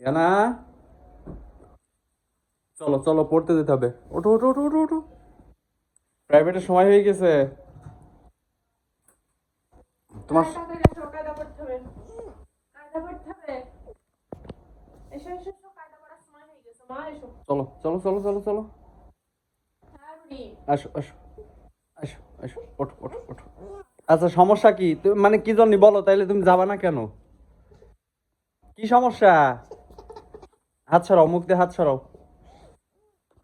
ইয়ানা? চলো চলো পড়তে যেতে হবে। ওঠো ওঠো ওঠো ওঠো ওঠো। প্রাইভেটের সময় হয়ে গেছে। তোমার। চলো চলো চলো চলো চলো। আসো আসো আসো আসো ওঠো ওঠো ওঠো। আচ্ছা সমস্যা কি? তুমি মানে কি জন্য বলো? তাইলে তুমি যাবা না কেন? কি সমস্যা? হাত ছড়াও মুখ দিয়ে হাত ছড়াও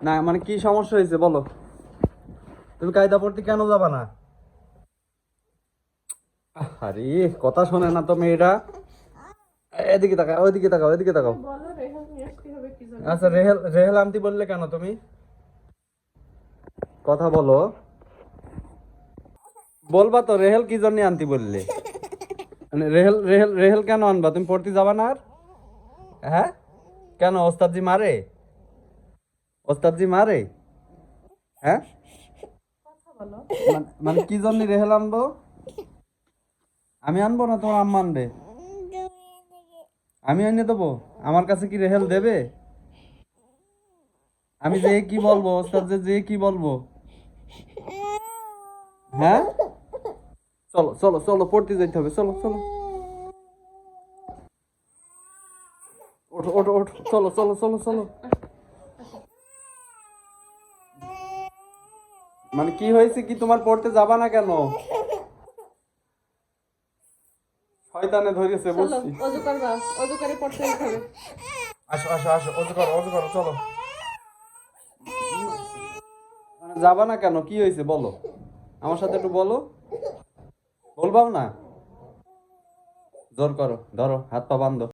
না মানে কি সমস্যা হয়েছে বলো? তুমি কায়দা পড়তে কেন যাবা না? আরে কথা শোনে না তো মেয়েটা এদিকে তাকাও ওইদিকে তাকাও ওইদিকে তাকাও? আচ্ছা রেহেল রেহেল আনতে বললে কেন তুমি? কথা বলো। বলবা তো রেহেল কি জন্য আনতে বললে? মানে রেহেল রেহেল রেহেল কেন আনবা? তুমি পড়তে যাবা না আর? হ্যাঁ? কেন ওস্তাদজি মারে? ওস্তাদজি মারে? হ্যাঁ? মানে- মানে কি জন্য রেহেল আনব? আমি আনব না তোমার আম্মা আনবে? আমি এনে দেবো? আমার কাছে কি রেহেল দেবে? আমি যে কি বলব ওস্তাদ যে যে কি বলব? হ্যাঁ? চলো চলো চলো পড়তে যেতে হবে। চলো চলো। ওঠো ওঠো ওঠো। চলো চলো চলো চলো। মানে কি হয়েছে কি তোমার পড়তে যাবা না কেন? শয়তানে ধরেছে বুঝছি। অজু করবা। অজু করে পড়তে হবে। আসো আসো আসো অজু করো অজু করো চলো। মানে যাবা না কেন? কি হয়েছে বলো। আমার সাথে একটু বলো। বলবাও না। জোর করো ধরো হাত পা বান্ধো